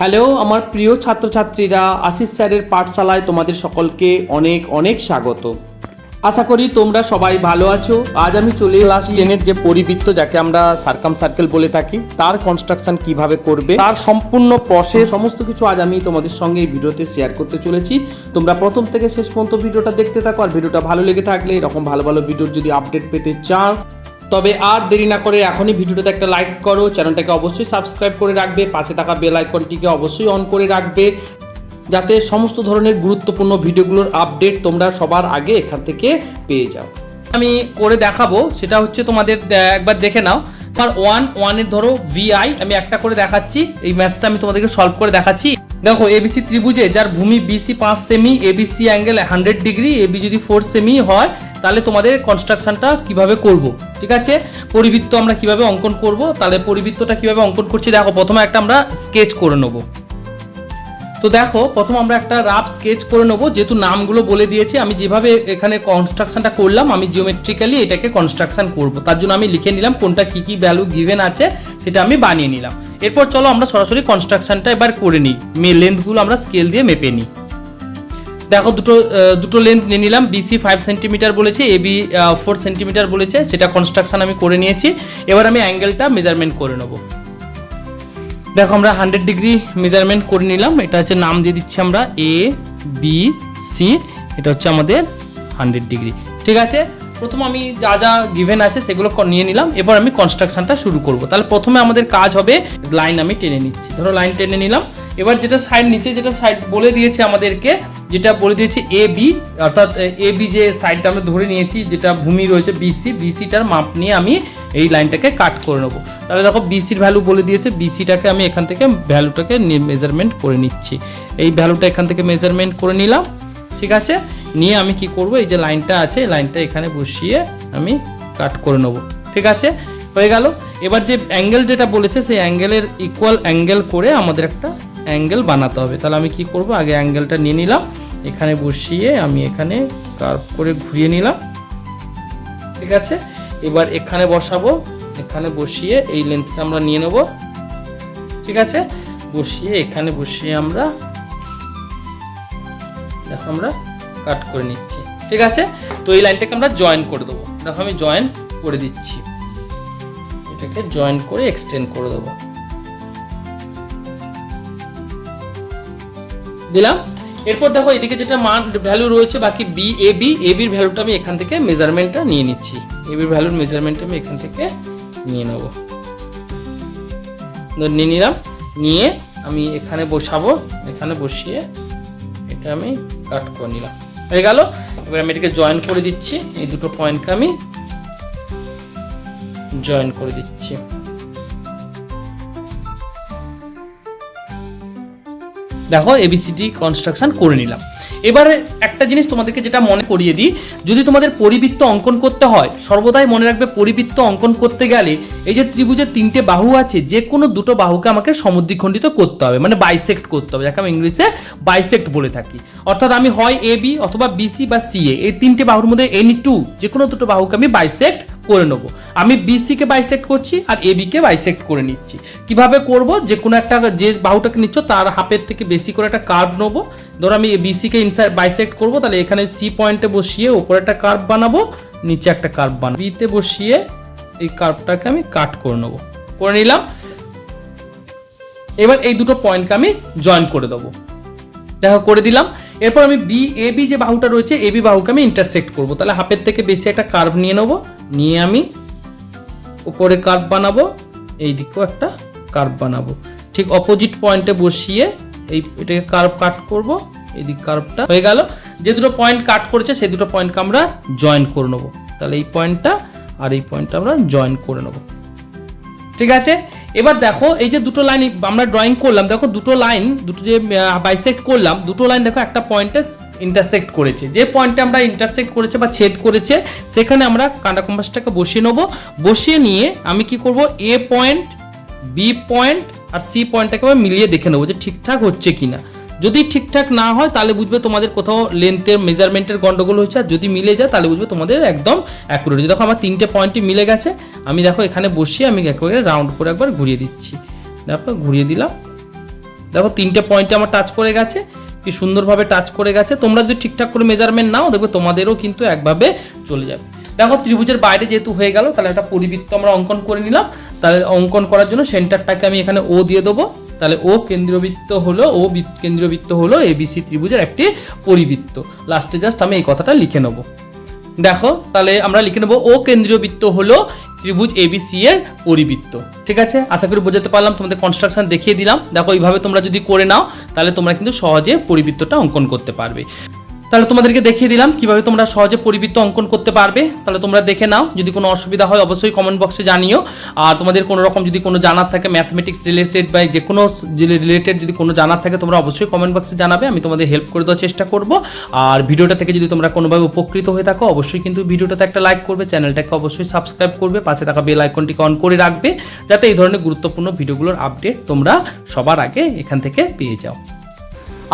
Hello আমার প্রিয় ছাত্রছাত্রীরা, আশিস স্যারের পাঠশালায় তোমাদের সকলকে অনেক অনেক স্বাগত। আশা করি তোমরা সবাই ভালো আছো। আজ আমি চলে ক্লাস টেনের যে পরিবৃত্ত, যাকে আমরা সার্কাম সার্কেল বলে থাকি, তার কনস্ট্রাকশন কীভাবে করবে, তার সম্পূর্ণ প্রসেস সমস্ত কিছু আজ আমি তোমাদের সঙ্গে এই ভিডিওতে শেয়ার করতে চলেছি। তোমরা প্রথম থেকে শেষ পর্যন্ত ভিডিওটা দেখতে থাকো, আর ভিডিওটা ভালো লেগে থাকলে এরকম ভালো ভালো ভিডিওর যদি আপডেট পেতে চাও তবে আর দেরি না করে এখনই ভিডিওটাতে একটা লাইক করো চ্যানেলটাকে অবশ্যই সাবস্ক্রাইব করে রাখবে, পাশে থাকা বেল আইকনটিকে অবশ্যই অন করে রাখবে, যাতে সমস্ত ধরনের গুরুত্বপূর্ণ ভিডিওগুলোর আপডেট তোমরা সবার আগে এখান থেকে পেয়ে যাও। আমি করে দেখাবো, সেটা হচ্ছে তোমাদের একবার দেখে নাও। তোমার ওয়ান ওয়ানের ধরো ভিআই আমি একটা করে দেখাচ্ছি, এই ম্যাচটা আমি তোমাদেরকে সলভ করে দেখাচ্ছি। দেখো এবিসি ত্রিভুজে যার ভূমি বিসি পাঁচ cm ABC angle hundred degree AB যদি ফোর সেমি হয়, তাহলে তোমাদের কনস্ট্রাকশনটা কীভাবে করব, ঠিক আছে? পরিবৃত্ত আমরা কীভাবে অঙ্কন করব, তাহলে পরিবৃত্তটা কীভাবে অঙ্কন করছি, দেখো, প্রথমে একটা আমরা স্কেচ করে নেব। তো দেখো, প্রথম আমরা একটা রাফ স্কেচ করে নেব, যেহেতু নামগুলো বলে দিয়েছি, আমি যেভাবে এখানে কনস্ট্রাকশনটা করলাম, আমি জিওমেট্রিক্যালি এটাকে কনস্ট্রাকশন করব। তার জন্য আমি লিখে নিলাম কোনটা কি কি ভ্যালু গিভেন আছে সেটা আমি বানিয়ে নিলাম। এরপর চলো আমরা সরাসরি কনস্ট্রাকশনটা এবার করে নিই। মে লেন্থগুলো আমরা স্কেল দিয়ে মেপে নিই। দেখো দুটো দুটো লেন্থ নিয়ে নিলাম। বিসি ফাইভ সেন্টিমিটার বলেছে এবি ফোর সেন্টিমিটার বলেছে, সেটা কনস্ট্রাকশন আমি করে নিয়েছি। এবার আমি অ্যাঙ্গেলটা মেজারমেন্ট করে নেব। দেখো আমরা হান্ড্রেড ডিগ্রি মেজারমেন্ট করে নিলাম। এটা হচ্ছে নাম দিয়ে দিচ্ছি আমরা এ বি সি এটা হচ্ছে আমাদের হান্ড্রেড ডিগ্রি ঠিক আছে? প্রথম আমি যা যা গিভেন আছে সেগুলো নিয়ে নিলাম। এবার আমি কনস্ট্রাকশনটা শুরু করব। তাহলে প্রথমে আমাদের কাজ হবে লাইন আমি টেনে নিচ্ছি। ধরো লাইন টেনে নিলাম। এবার যেটা সাইড নিচে যেটা সাইড বলে দিয়েছে আমাদেরকে, যেটা বলে দিয়েছে এ বি অর্থাৎ, এ বি যে সাইডটা আমরা ধরে নিয়েছি, যেটা ভূমি রয়েছে বিসি বিসিটার মাপ নিয়ে আমি এই লাইনটাকে কাট করে নেব। তাহলে দেখো বিসির ভ্যালু বলে দিয়েছে বিসিটাকে আমি এখান থেকে ভ্যালুটাকে মেজারমেন্ট করে নিচ্ছি। এই ভ্যালুটা এখান থেকে মেজারমেন্ট করে নিলাম। ঠিক আছে? নিয়ে আমি কি করব? এই যে লাইনটা আছে লাইনটা এখানে বসিয়ে আমি কাট করে নেব। ঠিক আছে? হয়ে গেল। এবার যে অ্যাঙ্গেল যেটা বলেছে, সেই অ্যাঙ্গেলের ইকুয়াল অ্যাঙ্গেল করে আমাদের একটা অ্যাঙ্গেল বানাতে হবে। তাহলে আমি কি করব? আগে অ্যাঙ্গেলটা নিয়ে নিলাম। এখানে বসিয়ে আমি এখানে কার্ভ করে ঘুরিয়ে নিলাম। ঠিক আছে? এবার এখানে বসাবো। এখানে বসিয়ে এই লেন্থটা আমরা নিয়ে নেব। ঠিক আছে? বসিয়ে এখানে বসিয়ে আমরা, দেখো আমরা কাট করে নিচ্ছি, ঠিক আছে? তো এই লাইনটাকে আমরা জয়েন করে দেবো। দেখো আমি জয়েন করে দিচ্ছি। এটাকে জয়েন করে এক্সটেন্ড করে দেবো। দিলাম? এরপর দেখো এদিকে যেটা মান ভ্যালু রয়েছে, বাকি বি এ বি এ বির ভ্যালুটা আমি এখান থেকে মেজারমেন্টটা নিয়ে নিচ্ছি। এ বির ভ্যালুর মেজারমেন্ট আমি এখান থেকে নিয়ে নেব। নিয়ে নিলাম। নিয়ে আমি এখানে বসাবো। এখানে বসিয়ে এটা আমি কাট করে নিলাম। হয়ে গেল। এবার আমি এটাকে জয়েন করে দিচ্ছি। এই দুটো পয়েন্টকে আমি জয়েন করে দিচ্ছি। দেখো এবিসিডি কনস্ট্রাকশন করে নিলাম। এবারে একটা জিনিস তোমাদেরকে যেটা মনে করিয়ে দিই, যদি তোমাদের পরিবৃত্ত অঙ্কন করতে হয়, সর্বদাই মনে রাখবে পরিবৃত্ত অঙ্কন করতে গেলে এই যে ত্রিভুজের তিনটে বাহু আছে, যে কোনো দুটো বাহুকে আমাকে সমুদ্রিখণ্ডিত করতে হবে মানে বাইসেক্ট করতে হবে, যাকে আমি ইংলিশে বাইসেক্ট বলে থাকি। অর্থাৎ আমি হয় এ বি অথবা বিসি বা সিএ এই তিনটে বাহুর মধ্যে এনি টু যে কোনো দুটো বাহুকে আমি বাইসেক্ট করে নেব। আমি বিসিকে বাইসেক্ট করছি আর এবিকে বাইসেক্ট করে নিচ্ছি। কীভাবে করব? যে কোনো একটা যে বাহুটাকে নিচ্ছ, তার হাফের থেকে বেশি করে একটা কার্ভ নেব। ধরো আমি বিসিকে ইনসাইড বাইসেক্ট করব, তাহলে এখানে সি পয়েন্টে বসিয়ে উপরে একটা কার্ভ বানাবো, নিচে একটা কার্ভ বানাবো। বিতে বসিয়ে এই কার্ভটাকে আমি কাট করে নেব। করে নিলাম। এবার এই দুটো পয়েন্টকে আমি জয়েন করে দেবো। দেখো, করে দিলাম। এরপর আমি বি এ বি যে বাহুটা রয়েছে এ বি বাহুকে আমি ইন্টারসেক্ট করব। তাহলে হাফের থেকে বেশি একটা কার্ভ নিয়ে নেব। নিয়ে আমি উপরে কার্ভ বানাবো এই দিকেও একটা কার্ভ বানাবো। ঠিক অপোজিট পয়েন্টে বসিয়ে এই এটাকে কার্ভ কাট করব এই দিক কার্ভটা হয়ে গেল। যে দুটো পয়েন্ট কাট করেছে, সেই দুটো পয়েন্টকে আমরা জয়েন করে নেব। তাহলে এই পয়েন্টটা আর এই পয়েন্টটা আমরা জয়েন করে নেব। ঠিক আছে? এবার দেখো, এই যে দুটো লাইন আমরা ড্রয়িং করলাম, দেখো দুটো লাইন দুটো যে বাইসেক্ট করলাম, দুটো লাইন দেখো একটা পয়েন্টে ইন্টারসেক্ট করেছে। যে পয়েন্টে আমরা ইন্টারসেক্ট করেছে বা ছেদ করেছে, সেখানে আমরা কাঁটা কম্পাসটাকে বসিয়ে নেব। বসিয়ে নিয়ে আমি কি করব? এ পয়েন্ট বি পয়েন্ট আর সি পয়েন্টটাকে আমি মিলিয়ে দেখে নেব যে ঠিকঠাক হচ্ছে কি না যদি ঠিকঠাক না হয়, তাহলে বুঝবে তোমাদের কোথাও লেন্থের মেজারমেন্টের গন্ডগোল হয়েছে। আর যদি মিলে যায়, তাহলে বুঝবে তোমাদের একদম অ্যাকুরেট দেখো আমার তিনটে পয়েন্টই মিলে গেছে। আমি দেখো এখানে বসিয়ে আমি একেবারে রাউন্ড করে একবার ঘুরিয়ে দিচ্ছি। দেখো ঘুরিয়ে দিলাম। দেখো তিনটে পয়েন্টে আমার টাচ করে গেছে। কি সুন্দরভাবে টাচ করে গেছে, তোমরা যদি ঠিকঠাক করে মেজারমেন্ট নাও, দেখবে তোমাদেরও কিন্তু একভাবে চলে যাবে। দেখো, ত্রিভুজের বাইরে যেহেতু হয়ে গেল, তাহলে একটা পরিবৃত্ত আমরা অঙ্কন করে নিলাম। তাহলে অঙ্কন করার জন্য সেন্টারটাকে আমি এখানে ও দিয়ে দেবো। তাহলে ও কেন্দ্রবৃত্ত হলো ও বৃত্ত- কেন্দ্রবৃত্ত হলো এবিসি ত্রিভুজের একটি পরিবৃত্ত। লাস্টে জাস্ট আমি এই কথাটা লিখে নেব। দেখো, তাহলে আমরা লিখে নেব ও কেন্দ্রীয় বৃত্ত হলো ত্রিভুজ এবিসি এর পরিবৃত্ত। ঠিক আছে? আশা করি বোঝাতে পারলাম, তোমাদের কনস্ট্রাকশন দেখিয়ে দিলাম। দেখো, এইভাবে তোমরা যদি করে নাও, তাহলে তোমরা কিন্তু সহজে পরিবৃত্তটা অঙ্কন করতে পারবে। তাহলে তোমাদেরকে দেখিয়ে দিলাম কীভাবে তোমরা সহজে পরিবৃত্ত অঙ্কন করতে পারবে। তাহলে তোমরা দেখে নাও, যদি কোনো অসুবিধা হয় অবশ্যই কমেন্ট বক্সে জানিও। আর তোমাদের কোনো রকম যদি কোনো জানার থাকে ম্যাথমেটিক্স রিলেটেড বা যে কোনো রিলেটেড যদি কোনো জানার থাকে, তোমরা অবশ্যই কমেন্ট বক্সে জানাবে, আমি তোমাদের হেল্প করে দেওয়ার চেষ্টা করব। আর ভিডিওটা থেকে যদি তোমরা কোনোভাবে উপকৃত হয়ে থাকো, অবশ্যই কিন্তু ভিডিওটাতে একটা লাইক করবে, চ্যানেলটাকে অবশ্যই সাবস্ক্রাইব করবে, পাশে থাকা বেল আইকনটিকে অন করে রাখবে, যাতে এই ধরনের গুরুত্বপূর্ণ ভিডিওগুলোর আপডেট তোমরা সবার আগে এখান থেকে পেয়ে যাও।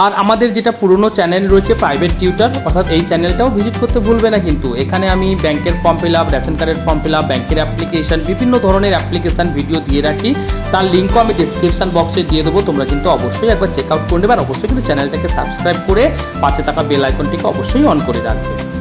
আর আমাদের যেটা পুরনো চ্যানেল রয়েছে প্রাইভেট টিউটার অর্থাৎ এই চ্যানেলটাও ভিজিট করতে ভুলবে না কিন্তু। এখানে আমি ব্যাংকের ফর্ম ফিল আপ রেশন কার্ডের ফর্ম ফিল আপ ব্যাংকের অ্যাপ্লিকেশন বিভিন্ন ধরনের অ্যাপ্লিকেশান ভিডিও দিয়ে রাখি। তার লিঙ্কও আমি ডিসক্রিপশান বক্সে দিয়ে দেবো, তোমরা কিন্তু অবশ্যই একবার চেক আউট করে নেবে। আর অবশ্যই কিন্তু চ্যানেলটাকে সাবস্ক্রাইব করে পাশে থাকা বেল আইকনটিকে অবশ্যই অন করে রাখবে।